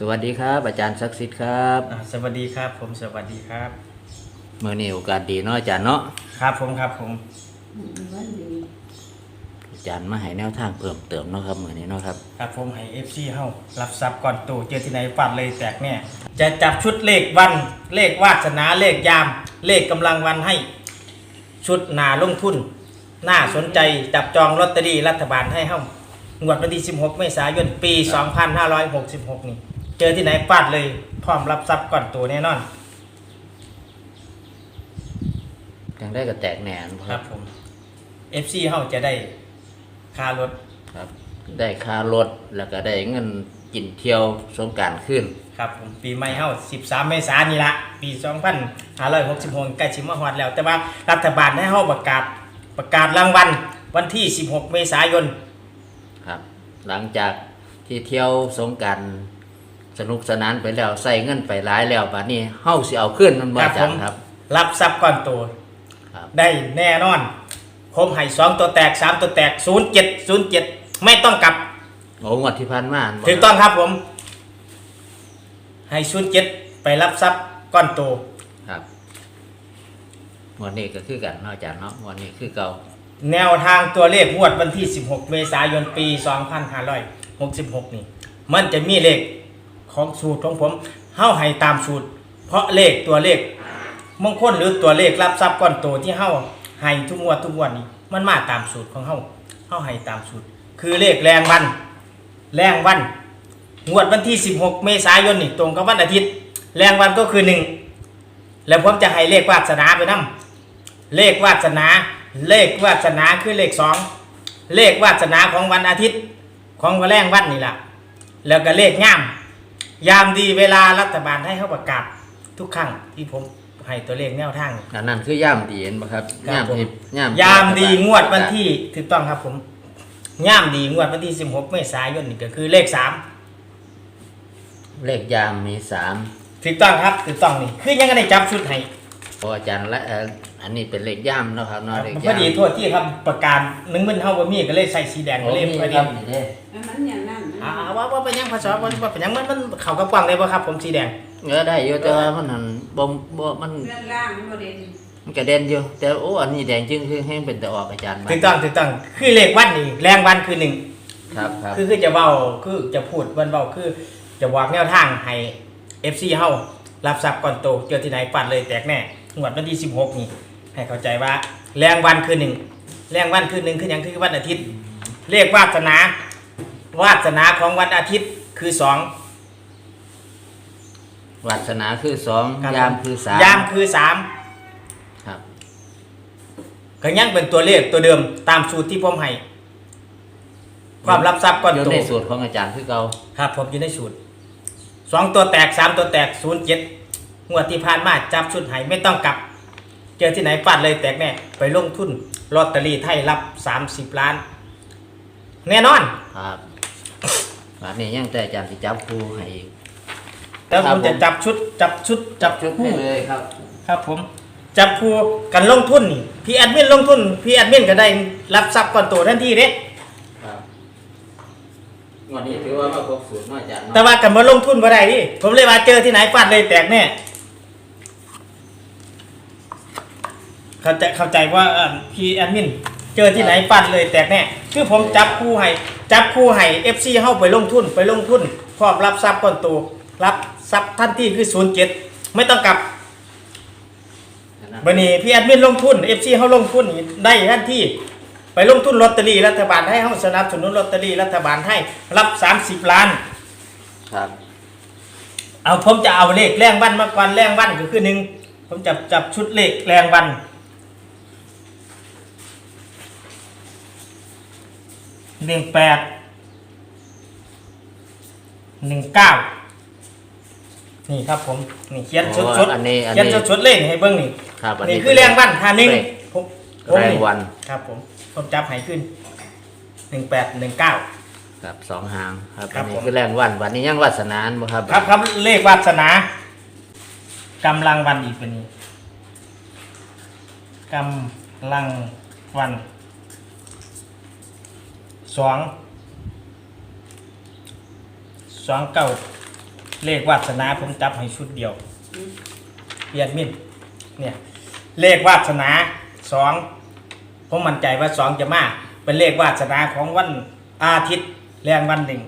สวัสดีครับ อาจารย์ศักดิ์สิทธิ์ครับอ่าสวัสดีครับผมสวัสดีครับ เมื่อนี้โอกาสดีเนาะอาจารย์เนาะครับผมครับผมอาจารย์มาให้แนวทางเพิ่มเติมเนาะครับเมื่อนี้เนาะครับครับผมให้เอฟซีเฮารับทรัพย์ก่อนตู่เจอที่ไหนฟัดเลยแตกแน่จะจับชุดเลขวัน เลขวาสนาเลขยาม เลขกำลังวันให้ ชุดหนาลงทุน น่าสนใจจับจองลอตเตอรี่รัฐบาลให้เฮางวดวันที่ 16 เมษายน ปี 2566 นี่ เจอที่ไหนฟาดเลย พร้อมรับทรัพย์ก่อนตัวแน่นอนจังได้ก็แตกแหนนครับผม FC เฮาจะได้ค่ารถครับ ได้ค่ารถแล้วก็ได้เงินกินเที่ยวสงกรารขึ้นครับผมปีใหม่เฮา13 เมษายนนี่ละปี2566ใกล้ชิมมาฮอดแล้ว แต่ว่ารัฐบาลให้เฮาประกาศประกาศรางวัลวันที่ 16 เมษายนครับ หลังจากที่เที่ยวสงกราร สนุกสนานไปแล้วใส่เงินไปหลายแล้วบัดนี้เฮาสิเอาขึ้นมันบ่อาจารย์ครับ รับทรัพย์ก่อนตัวครับได้แน่นอน ผมให้สองตัวแตกสามตัวแตกศูนย์เจ็ดศูนย์เจ็ดไม่ต้องกลับโอ้งวดที่ผ่านมาบ่ถูกต้องครับผม ให้ศูนย์เจ็ดไปรับทรัพย์ก้อนโตครับงวดนี้ก็คือกันเนาะอาจารย์เนาะงวดนี้คือเก่าแนวทางตัวเลขงวดวันที่ 16 เมษายนปี 2566 นี่ มันจะมีเลข ของสูตรของผมเฮ้าให้ตามสูตร เพราะเลขตัวเลขมงคลหรือตัวเลขรับทรัพย์ก้อนโตที่เฮ้าให้ทุกงวดทุกงวดนี่มันมาตามสูตรของเฮ้าเฮ้าให้ตามสูตร คือเลขแรงวัน แรงวัน งวดวันที่ 16 เมษายนนี่ตรงกับวันอาทิตย์ แรงวันก็คือหนึ่งแล้วผมจะให้เลขวาสนาไปนํเลขวาสนา เลขวาสนาคือเลขสองเลขวาสนาของวันอาทิตย์ของวันแรงวันนี่แหละแล้วก็เลขง่าม ยามดีเวลารัฐบาลให้เขาประกาศทุกครั้งที่ผมให้ตัวเลขแนวทาง อันนั้นคือย่ามดีเห็นบ่ครับครับผม ที่ย่ามยามดีงวดวันที่ถูกต้องครับผมย่ามดีงวดวันที่ 16 เมษายนนี่ก็คือเลขสามเลขยามมีสามถูกต้องครับถูกต้องนี่คือยังไงได้จับชุดให้โอ้อาจารย์และเอ่ออันนี้เป็นเลขย่ามเนาะครับเนาะเลขพย่าอมดีโทษที่ครับประกาศหนึ่งมันเท่าบ่มีก็เลยใส่สีแดงโอ้ก็เลยมีพอคดีรับนี่เด้มันอย่างนั้นนะ อ่าว่าว่าเป็นยังภาษาว่าว่าเป็นยังมันมันเข้ากับกว้างเลยบ่ครับ ผมสีแดงเออได้อยู่แต่ว่ามันหันบ่บ่มันเรื่องล่างมันบ่เด่นมันกระเด็นอยู่ แต่โอ้อันนี้แดงจึงคือให้เป็นแต่ออกอาจารย์มาถูกต้องถูกต้องคือเลขวันนี่แรงวันคือหนึ่งครับครับคือคือจะเว้าคือจะพูดวันเว้าคือ จะบอกแนวทางให้ FC เฮารับทรัพย์ก่อนโตเจอที่ไหนฟันเลยแตกแน่งวดวันที่16นี่ให้เข้าใจว่าแรงวันคือหนึ่งแรงวันคือหนึ่งคือหยังคือวันอาทิตย์เลขวาสนา วาสนาของวันอาทิตย์คือสองวาสนาคือสองครับยามคือสามยามคือสามครับก็ยังเป็นตัวเลขตัวเดิมตามสูตรที่ผมให้ความรับทรัพย์ก่อนอยู่โตในสูตรของอาจารย์คือเก่าครับ ผมอยู่ในสูตรสองตัวแตกสามตัวแตกศูนย์เจ็ดงวดที่ผ่านมาจับชุดให้ไม่ต้องกลับ เจอที่ไหนฟาดเลยแตกแน่ไปลงทุนลอตเตอรี่ไทยรับสามสิบล้าน แน่นอน ครับ วันนี้ยังแต่อาจารย์สิจับครูให้อีก แต่ครัผบมจะผมจับชุดจับชุดจับชุดให้คู่เลยครับ ครับผม จับคู่กันลงทุนนี่พี่แอดมินลงทุนพี่แอดมินก็ได้รับทรัพย์ก่อนโตทันทีเด้ ครับงวันนี้ถือว่ามาครบสูตรเนาะอาจารย์เนาะแต่ว่ากันมาลงทุนบ่ได้ดิผมเลยว่าเจอที่ไหนฟาดเลยแตกแน่เข้าใจเข้าใจว่าเอิ่มพี่แอดมิน เจอที่ไหนฟาดเลยแตกแน่คือผมจับคู่ให้จับคู่ให้ FC เข้าไปลงทุนไปลงทุนพร้อมรับทรัพย์ก่อนโตรับทรัพย์ทันทีคือ07ไม่ต้องกลับบันนี้พี่แอดมินลงทุน FC เขาลงทุนนี่ได้ทันทีไปลงทุนลอตเตอรี่รัฐบาลให้เขาสนับสนุนลอตเตอรี่รัฐบาลให้รับ30ล้านครับเอาผมจะเอาเลขแรงวันมาก่อนแรงวันก็คือหนึ่งผมจับจับชุดเลขแรงวัน หนึ่งแปดหนึ่งเก้านี่ครับผมนี่เขียนชุดโอ้ชุดอันนี้อันเขียนนี้ชุดชุดเลขให้เบิ้งนี่ครับอันนี่นี้คือแรงวันหาหนึ่งเลขผมผมแรงวันครับผมผมจับให้ขึ้นหนึ่งแปดหนึ่งเก้า ครับสองหางครับครัอับนนี้ผม คือแรงวันวันนี้ยังวัสนานบ่ครับครับครับเลขวาสนากำลังวันอีกเป็นนี้กำลังวัน สองสองเก้าเลขวาสนาผมจับให้ชุดเดียวเปลี่ยนมินเนี่ยเลขวาสนาสองผมมั่นใจว่าสองจะมาเป็นเลขวาสนาของวันอาทิตย์แรงวันหนึ่ง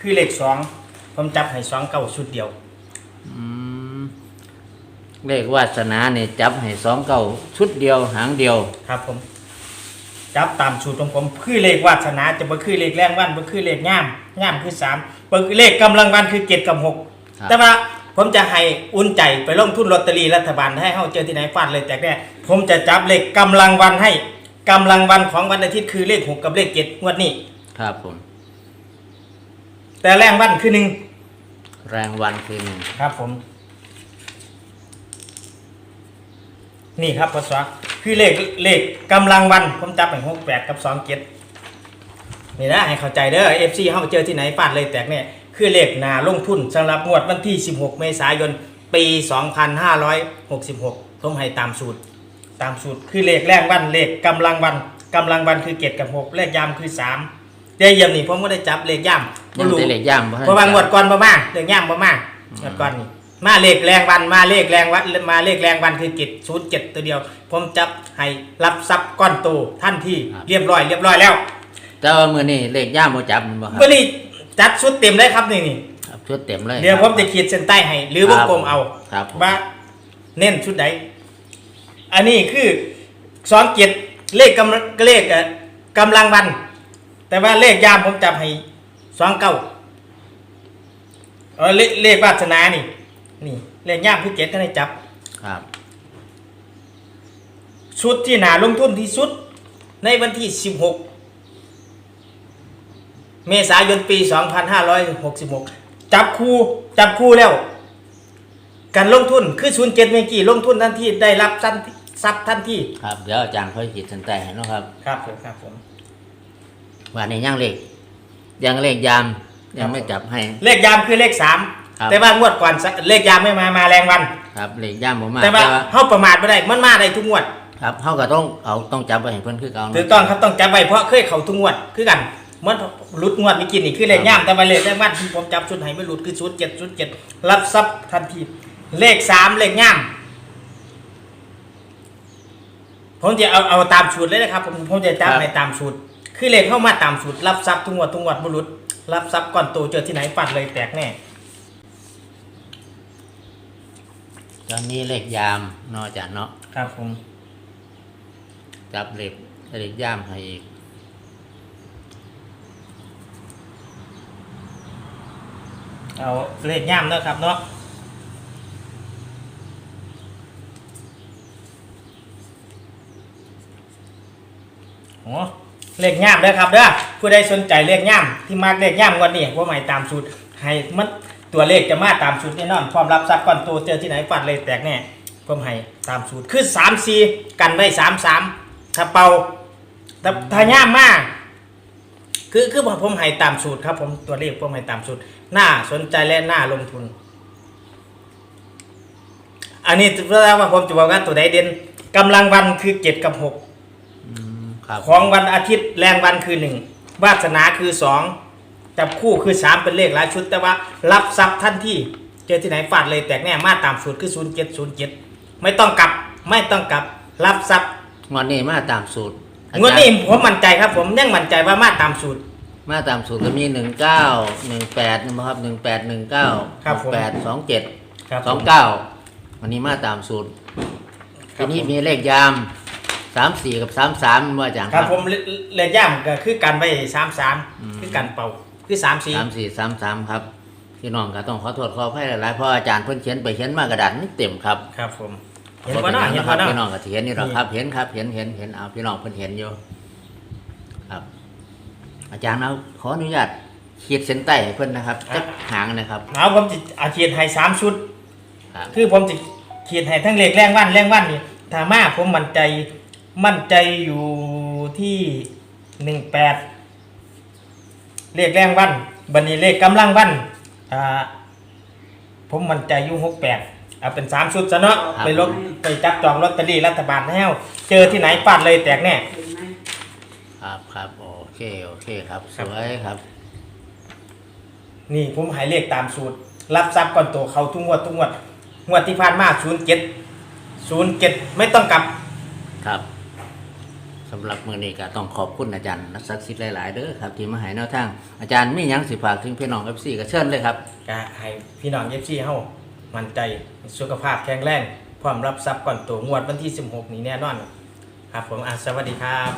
คือเลขสองผมจับให้สองเก้าชุดเดียวอืมเลขวาสนาเนี่ยจับให้สองเก้าชุดเดียวหางเดียว ครับผม จับตามสูตรของผมคือเลขวาสนาจะบ่คือเลขแรงวันบ่คือเลขง่ามง่ามคือสามบ่คือเลขกำลังวันคือเจ็ดกับหกครับ แต่ว่าผมจะให้อุ่นใจไปลงทุนลอตเตอรี่รัฐบาลให้เฮาเจอที่ไหนฟาดเลยแต่แน่ผมจะจับเลขกำลังวันให้กำลังวันของวันอาทิตย์คือเลขหกกับเลขเจ็ดงวดนี้ ครับผม แต่แรงวันคือหนึ่งแรงวันคือหนึ่งครับผม นี่ครับพศคือเลขเลขกำลังวันผมจับไปหกแปดกับสองเจ็ดนี่นะให้เข้าใจเด้อเอฟซีเขาเจอที่ไหนฟาดเลยแตกเนี่ยคือเลขนาลงทุนสำหรับงวดวันที่ 16 เมษายน ปี 2566ผมให้ตามสูตร ตามสูตรคือเลขแรกวันเลขกำลังวันกำลังวันคือเจ็ดกับหกเลขยามคือสามเดี๋ยวเยี่ยมนี่ผมก็ได้จับเลขย่ำยังแต่เลขย่างบ่ทันเพราะว่างวดก่อนบ่มาเลขย่ำบ่มา งวดก่อนนี่ มาเลขแรงวันมาเลขแรงวันมาเลขแรงวันคือเจ็ดศูนย์เจ็ดตัวเดียว ผมจับให้รับทรัพย์ก้อนโตท่านที่เรียบร้อยเรียบร้อยแล้วแต่ว่ามือนี่เลขย่างบ่จับมันบ่ครับวันนี้จัดชุดเต็มเลยครับนี่นี่ครับชุดเต็มเลย เดี๋ยวผมจะขีดเส้นใต้ให้หรือวงกลมเอาครับผม ว่าเน้นชุดใดอันนี้คือสองเจ็ดเลขกำลังเลขเอ่อกำลังวัน แต่ว่าเลขยามผมจับให้สองเก้าเออเลขเลขวาสนานี่ นี่เลขยามคือเจ็ดก็ได้จับ ครับ ชุดที่หนาลงทุนที่สุด ในวันที่16เมษายนปี2566จับคู่จับคู่แล้ว การลงทุนคือศูนย์เจ็ดเมกี้ลงทุนทันทีได้รับทันทีทรัพย์ทันทีครับเดี๋ยวอาจารย์ค่อยขีดเส้นใต้ให้เนาะครับครับผมครับผมว่าในย่างเลขยังเลขยามยังไม่จับให้ เลขยามคือเลขสาม ครับ แต่ว่างวดก่อนเลขยามไม่มามาแรงวัน ครับเลขยามบ่มาแต่ว่าเขาประมาทไม่ได้มันมาได้ทุกงวดครับเฮาก็ต้องเอาต้องจับไว้ให้เพิ่นคือเก่าเนาะถูกต้องครับต้องจับไว้เพราะเคยเขาทุกงวดคือกันเหมื่อนหลุดงวดไม่กินนี่คือเลขย่ามแต่ว่าเลขแรกวันที่ผมจับชุดให้ไม่หลุดคือชุดเจ็ดชุดเจ็ดรับทรัพย์ทันทีเลขสามเลขย่ามผมจะเอาเอาตามสูตรเลยนะครับผมผมจะจับให้ตามสูตรคือเลขเข้ามาตามสูตรรับทรัพย์ทุกงวดทุกงวดบุรุษรับทรัพย์ก่อนโตเจอที่ไหนปัดเลยแตกแน่ ตอนนี้เลขยามเนาะอาจารย์เนาะครับผม จับเลขเลขยามให้อีก เอาเลขย่ามเนาะครับเนาะโอ้เลขย่ามเด้อครับเด้อผู้ใดสนใจเลขย่ามที่มากเลขย่ามก่อนนี่ว่าใหม่ตามสูตรให้มัน ตัวเลขจะมาตามสูตรแน่นอนพร้อมรับทรัพย์ก่อนโตเจอที่ไหนฟัดเลยแตกแน่ผมให้ตามสูตรคือสามสี่กันไว้สามสามถ้าเป่าถ้าถ้าย่ามมากคือคือผมให้ตามสูตรครับ ผมตัวเลขผมให้ตามสูตรน่าสนใจและน่าลงทุน อันนี้เพื่อว่าผมจะบอกว่าตัวใดเด่นกำลังวันคือเจ็ดกับหกอืมครับของวันอาทิตย์แรงวันคือหนึ่งวาสนาคือสอง จับคู่คือสามเป็นเลขหลายชุด แต่ว่ารับทรัพย์ท่านที่ เจอที่ไหนฟาดเลยแตกแน่มาตามสูตรคือศูนย์เจ็ดศูนย์เจ็ดไม่ต้องกลับไม่ต้องกลับรับทรัพย์งวดนี้มาตามสูตรอาจารย์งวดนี้ผมมั่นใจครับ ผมยังมั่นใจว่ามาตามสูตร มาตามสูตรก็มีหนึ่งเก้าหนึ่งแปดนะครับหนึ่งแปดหนึ่งเก้าครับผมแปดสองเจ็ดครับสองเก้าวันนี้มาตามสูตรครัทีบนี้ผม มีเลขยามสามสี่กับสามสามว่าอาจารย์ครับผมเลเลขย่ามก็คือการไปสามสามอืมคือการเป่า คือสามสี่สามสี่สามสามครับพี่น้องก็ต้องขอโทษขออภัยหลายๆเพราะอาจารย์เพิ่นเขียนไปเขียนมากระดาษนี่เต็มครับครับผมเห็นบ่ว่าน้าป็เห็นหยังว่าครับน้าพี่น้องก็สิเห็นนี่หรอกครับ เห็นครับ เห็นเห็นเห็นเอาพี่น้องเพิ่นเห็นอยู่ครับ อาจารย์เอาขออนุญาตขีดเส้นใต้ให้เพิ่นนะครับจักหางนะครับเอาผมจะอาเขียนให้สามชุดครับคือผมจะเขียนให้ทั้งเลขแรงวันแรงวันนี่ถ้ามาผมมั่นใจมั่นใจอยู่ที่หนึ่งแปด เลขแรงวันบันนี้เลขกำลังวันอ่าผมมั่นใจอยู่หกแปดเอาเป็นสามชุดซะเนาะไปลบไปจับจองลอตเตอรี่รัฐบาลแล้วเจอที่ไหนฟาดเลยแตกแน่เห็นไหมครับครับโอเคโอเคครับคสรับวยครับนี่ผมใหายเลขตามสูตร รับทรัพย์ก่อนโตเขาทุกงวดทุกงวดงวดที่ผ่านมา07 07ไม่ต้องกลับครับ สำหรับมือนี้ก็ต้องขอบคุณอาจารย์นักศักดิ์สิทธิ์หลาย ๆ เด้อครับ ที่มาให้แนวทาง อาจารย์มีหยังสิฝากถึงพี่น้อง FC ก็เชิญเลยครับ ก็ให้พี่น้องเอฟซีเฮามั่นใจสุขภาพแข็งแรงพร้อมรับทรัพย์ก่อนตัวงวดวันที่ 16 นี้แน่นอน ครับผมอะสวัสดีครับ